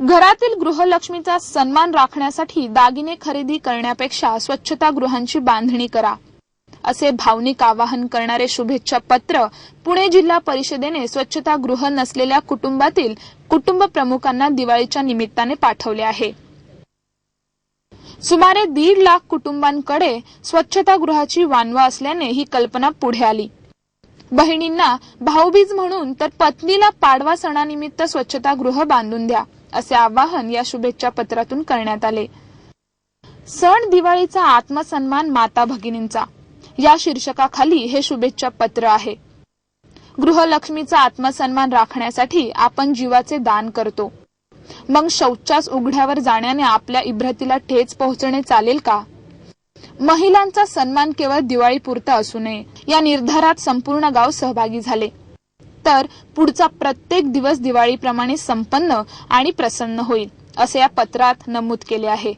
घरातील गृहलक्ष्मीचा सन्मान राखण्यासाठी दागिने खरेदी करण्यापेक्षा स्वच्छतागृहांची बांधणी करा असे भावनिक आवाहन करणारे शुभेच्छा पत्र पुणे जिल्हा परिषदेने स्वच्छतागृह नसलेल्या कुटुंबातील कुटुंब प्रमुखांना दिवाळीच्या निमित्ताने पाठवले आहे. सुमारे दीड लाख कुटुंबांकडे स्वच्छतागृहाची वानवा असल्याने ही कल्पना पुढे आली. बहिणींना भाऊबीज म्हणून तर पत्नीला पाडवा सणानिमित्त स्वच्छतागृह बांधून द्या. असे आवाहन या शुभेच्छा पत्रातून करण्यात आले. सण दिवाळीचा आत्मसन्मान माता भगिनींचा. या शीर्षकाखाली हे शुभेच्छा पत्र आहे. गृहलक्ष्मीचा आत्मसन्मान राखण्यासाठी आपण जीवाचे दान करतो. मग शौचास उघड्यावर जाण्याने आपल्या इब्रतीला ठेच पोहोचणे चालेल का? महिलांचा सन्मान केवळ दिवाळीपुरता असू नये. या निर्धारात संपूर्ण गाव सहभागी झाले. तर पुढचा प्रत्येक दिवस दिवाळीप्रमाणे संपन्न आणि प्रसन्न होईल असे या पत्रात नमूद केले आहे.